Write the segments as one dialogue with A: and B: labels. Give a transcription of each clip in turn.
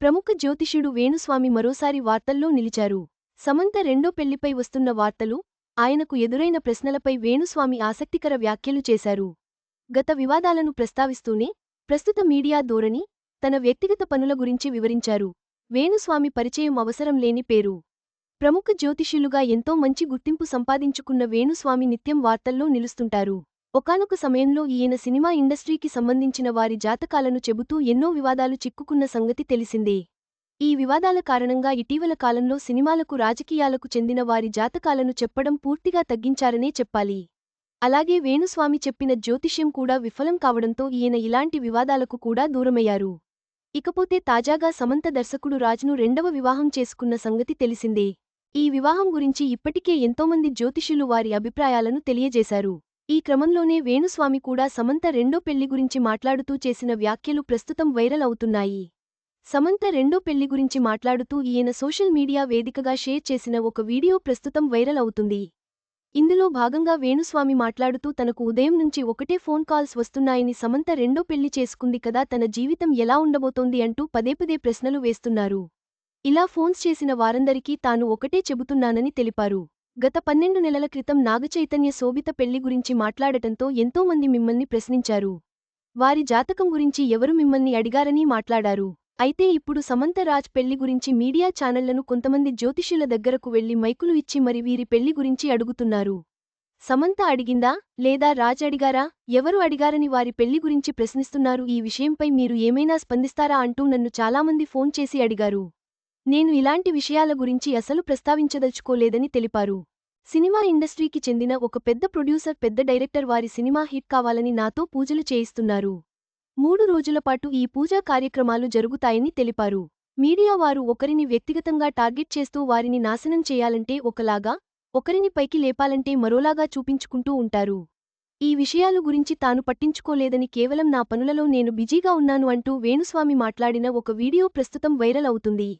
A: ప్రముఖ జ్యోతిష్యుడు వేణుస్వామి మరోసారి వార్తల్లో నిలిచారు. సమంత రెండో పెళ్ళిపై వస్తున్న వార్తలు ఆయనకు ఎదురైన ప్రశ్నలపై వేణుస్వామి ఆసక్తికర వ్యాఖ్యలు చేశారు. గత వివాదాలను ప్రస్తావిస్తూనే ప్రస్తుత మీడియా ధోరణి తన వ్యక్తిగత పనుల గురించి వివరించారు. వేణుస్వామి పరిచయం అవసరం లేని పేరు. ప్రముఖ జ్యోతిష్యులుగా ఎంతో మంచి గుర్తింపు సంపాదించుకున్న వేణుస్వామి నిత్యం వార్తల్లో నిలుస్తుంటారు. ఒకానొక సమయంలో ఈయన సినిమా ఇండస్ట్రీకి సంబంధించిన వారి జాతకాలను చెబుతూ ఎన్నో వివాదాలు చిక్కుకున్న సంగతి తెలిసిందే. ఈ వివాదాల కారణంగా ఇటీవల కాలంలో సినిమాలకు రాజకీయాలకు చెందిన వారి జాతకాలను చెప్పడం పూర్తిగా తగ్గించారనే చెప్పాలి. అలాగే వేణుస్వామి చెప్పిన జ్యోతిష్యం కూడా విఫలం కావడంతో ఈయన ఇలాంటి వివాదాలకు కూడా దూరమయ్యారు. ఇకపోతే తాజాగా సమంత దర్శకుడు రాజ్ను రెండవ వివాహం చేసుకున్న సంగతి తెలిసిందే. ఈ వివాహం గురించి ఇప్పటికే ఎంతోమంది జ్యోతిష్యులు వారి అభిప్రాయాలను తెలియజేశారు. ఈ క్రమంలోనే వేణుస్వామి కూడా సమంత రెండో పెళ్ళి గురించి మాట్లాడుతూ చేసిన వ్యాఖ్యలు ప్రస్తుతం వైరల్ అవుతున్నాయి. సమంత రెండో పెళ్ళి గురించి మాట్లాడుతూ ఈయన సోషల్ మీడియా వేదికగా షేర్ చేసిన ఒక వీడియో ప్రస్తుతం వైరల్ అవుతుంది. ఇందులో భాగంగా వేణుస్వామి మాట్లాడుతూ తనకు ఉదయం నుంచి ఒకటే ఫోన్ కాల్స్ వస్తున్నాయని సమంత రెండో పెళ్ళి చేసుకుంది కదా తన జీవితం ఎలా ఉండబోతోంది అంటూ పదేపదే ప్రశ్నలు వేస్తున్నారు. ఇలా ఫోన్స్ చేసిన వారందరికీ తాను ఒకటే చెబుతున్నానని తెలిపారు. గత పన్నెండు నెలల క్రితం నాగచైతన్య శోభిత పెళ్ళి గురించి మాట్లాడటంతో ఎంతోమంది మిమ్మల్ని ప్రశ్నించారు. వారి జాతకం గురించి ఎవరు మిమ్మల్ని అడిగారని మాట్లాడారు. అయితే ఇప్పుడు సమంత రాజ్ పెళ్ళి గురించి మీడియా ఛానళ్ళను కొంతమంది జ్యోతిష్యుల దగ్గరకు వెళ్ళి మైకులు ఇచ్చి మరి వీరి పెళ్ళి గురించి అడుగుతున్నారు. సమంత అడిగిందా? లేదా రాజ్ అడిగారా? ఎవరు అడిగారని వారి పెళ్ళి గురించి ప్రశ్నిస్తున్నారు? ఈ విషయంపై మీరు ఏమైనా స్పందిస్తారా అంటూ నన్ను చాలామంది ఫోన్ చేసి అడిగారు. నేను ఇలాంటి విషయాల గురించి అసలు ప్రస్తావించదలుచుకోలేదని తెలిపారు. సినిమా ఇండస్ట్రీకి చెందిన ఒక పెద్ద ప్రొడ్యూసర్ పెద్ద డైరెక్టర్ వారి సినిమా హిట్ కావాలని నాతో పూజలు చేయిస్తున్నారు. మూడు రోజులపాటు ఈ పూజా కార్యక్రమాలు జరుగుతాయని తెలిపారు. మీడియా వారు ఒకరిని వ్యక్తిగతంగా టార్గెట్ చేస్తూ వారిని నాశనం చేయాలంటే ఒకలాగా ఒకరిని పైకి లేపాలంటే మరోలాగా చూపించుకుంటూ ఉంటారు. ఈ విషయాలు గురించి తాను పట్టించుకోలేదని కేవలం నా పనులలో నేను బిజీగా ఉన్నాను అంటూ వేణుస్వామి మాట్లాడిన ఒక వీడియో ప్రస్తుతం వైరల్ అవుతుంది.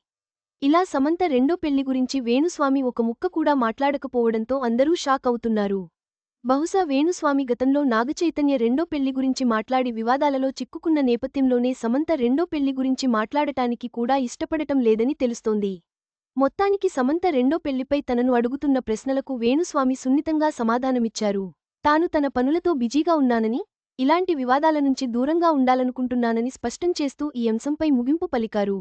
A: ఇలా సమంత రెండో పెళ్ళి గురించి వేణుస్వామి ఒక ముక్క కూడా మాట్లాడకపోవడంతో అందరూ షాక్ అవుతున్నారు. బహుశా వేణుస్వామి గతంలో నాగచైతన్య రెండో పెళ్ళి గురించి మాట్లాడి వివాదాలలో చిక్కుకున్న నేపథ్యంలోనే సమంత రెండో పెళ్ళి గురించి మాట్లాడటానికి కూడా ఇష్టపడటం లేదని తెలుస్తోంది. మొత్తానికి సమంత రెండో పెళ్ళిపై తనను అడుగుతున్న ప్రశ్నలకు వేణుస్వామి సున్నితంగా సమాధానమిచ్చారు. తాను తన పనులతో బిజీగా ఉన్నానని ఇలాంటి వివాదాల నుంచి దూరంగా ఉండాలనుకుంటున్నానని స్పష్టం చేస్తూ ఈ అంశంపై ముగింపు పలికారు.